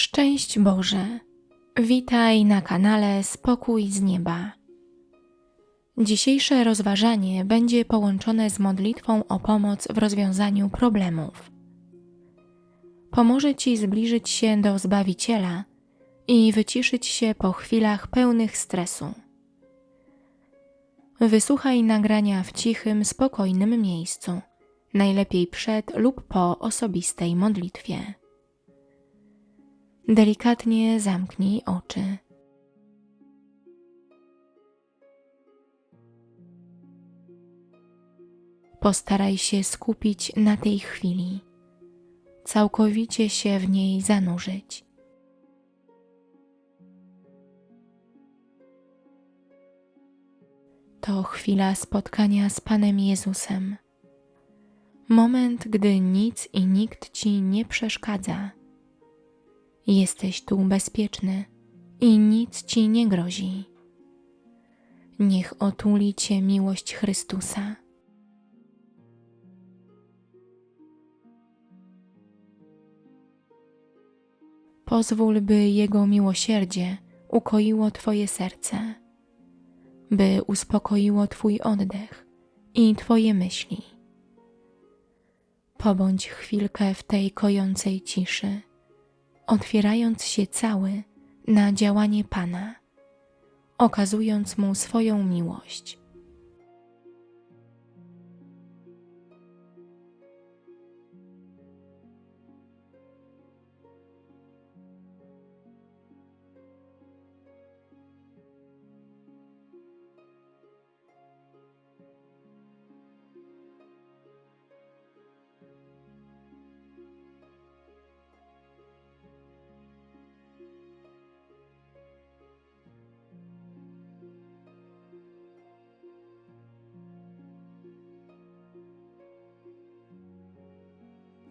Szczęść Boże! Witaj na kanale Spokój z Nieba. Dzisiejsze rozważanie będzie połączone z modlitwą o pomoc w rozwiązaniu problemów. Pomoże Ci zbliżyć się do Zbawiciela i wyciszyć się po chwilach pełnych stresu. Wysłuchaj nagrania w cichym, spokojnym miejscu, najlepiej przed lub po osobistej modlitwie. Delikatnie zamknij oczy. Postaraj się skupić na tej chwili, całkowicie się w niej zanurzyć. To chwila spotkania z Panem Jezusem. Moment, gdy nic i nikt ci nie przeszkadza Jesteś tu bezpieczny i nic ci nie grozi. Niech otuli cię miłość Chrystusa. Pozwól, by Jego miłosierdzie ukoiło Twoje serce, by uspokoiło Twój oddech i Twoje myśli. Pobądź chwilkę w tej kojącej ciszy otwierając się cały na działanie Pana, okazując Mu swoją miłość.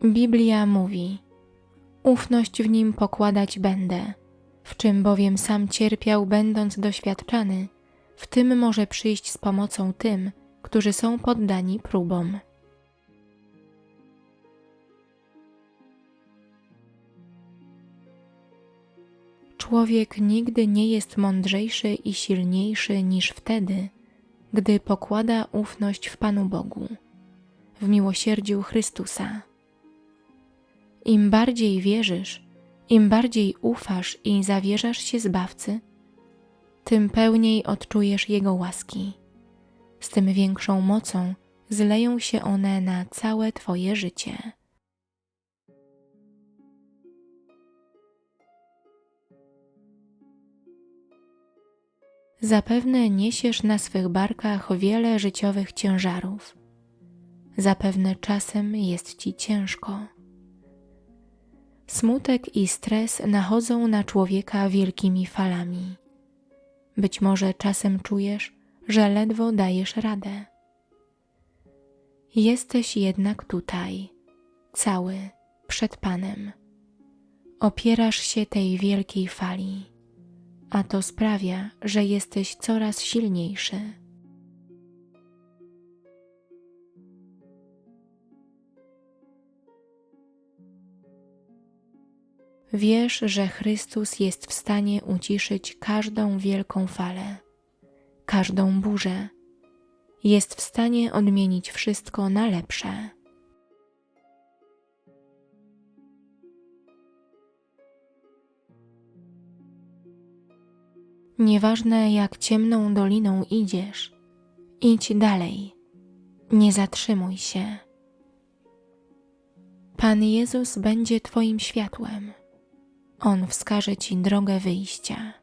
Biblia mówi: Ufność w nim pokładać będę, w czym bowiem sam cierpiał, będąc doświadczany, w tym może przyjść z pomocą tym, którzy są poddani próbom. Człowiek nigdy nie jest mądrzejszy i silniejszy niż wtedy, gdy pokłada ufność w Panu Bogu, w miłosierdziu Chrystusa. Im bardziej wierzysz, im bardziej ufasz i zawierzasz się Zbawcy, tym pełniej odczujesz Jego łaski. Z tym większą mocą zleją się one na całe Twoje życie. Zapewne niesiesz na swych barkach wiele życiowych ciężarów. Zapewne czasem jest ci ciężko. Smutek i stres nachodzą na człowieka wielkimi falami. Być może czasem czujesz, że ledwo dajesz radę. Jesteś jednak tutaj, cały, przed Panem. Opierasz się tej wielkiej fali, a to sprawia, że jesteś coraz silniejszy. Wiesz, że Chrystus jest w stanie uciszyć każdą wielką falę, każdą burzę. Jest w stanie odmienić wszystko na lepsze. Nieważne jak ciemną doliną idziesz, idź dalej, nie zatrzymuj się. Pan Jezus będzie Twoim światłem. On wskaże Ci drogę wyjścia.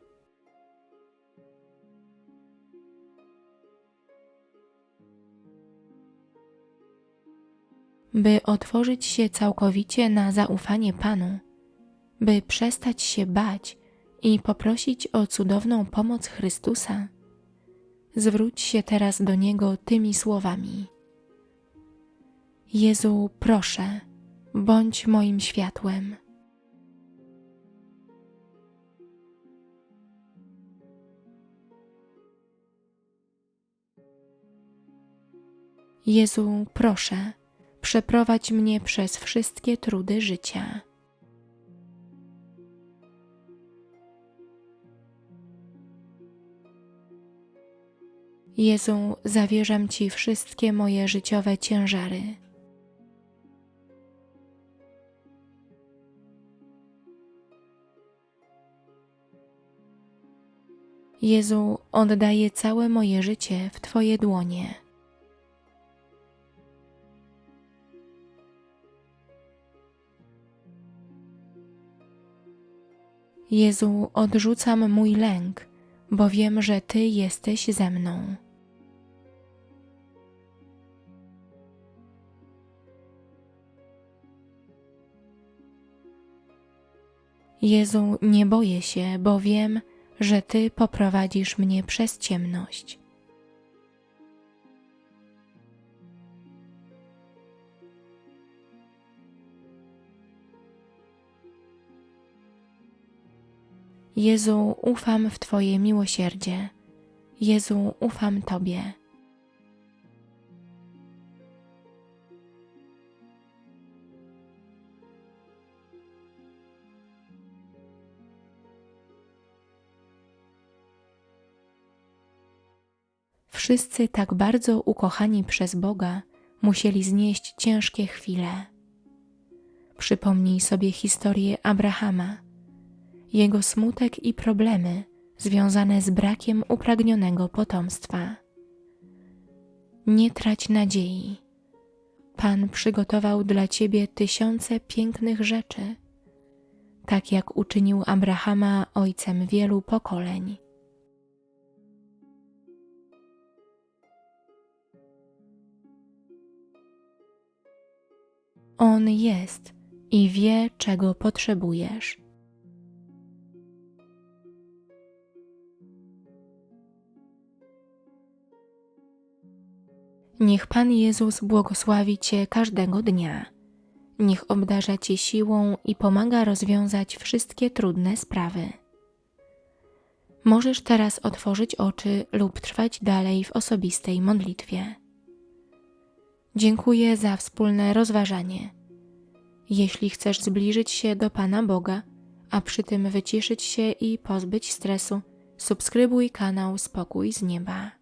By otworzyć się całkowicie na zaufanie Panu, by przestać się bać i poprosić o cudowną pomoc Chrystusa, zwróć się teraz do Niego tymi słowami: Jezu, proszę, bądź moim światłem. Jezu, proszę, przeprowadź mnie przez wszystkie trudy życia. Jezu, zawierzam Ci wszystkie moje życiowe ciężary. Jezu, oddaję całe moje życie w Twoje dłonie. Jezu, odrzucam mój lęk, bo wiem, że Ty jesteś ze mną. Jezu, nie boję się, bo wiem, że Ty poprowadzisz mnie przez ciemność. Jezu, ufam w Twoje miłosierdzie. Jezu, ufam Tobie. Wszyscy tak bardzo ukochani przez Boga musieli znieść ciężkie chwile. Przypomnij sobie historię Abrahama, jego smutek i problemy związane z brakiem upragnionego potomstwa. Nie trać nadziei. Pan przygotował dla ciebie tysiące pięknych rzeczy, tak jak uczynił Abrahama ojcem wielu pokoleń. On jest i wie, czego potrzebujesz. Niech Pan Jezus błogosławi Cię każdego dnia. Niech obdarza Cię siłą i pomaga rozwiązać wszystkie trudne sprawy. Możesz teraz otworzyć oczy lub trwać dalej w osobistej modlitwie. Dziękuję za wspólne rozważanie. Jeśli chcesz zbliżyć się do Pana Boga, a przy tym wyciszyć się i pozbyć stresu, subskrybuj kanał Spokój z Nieba.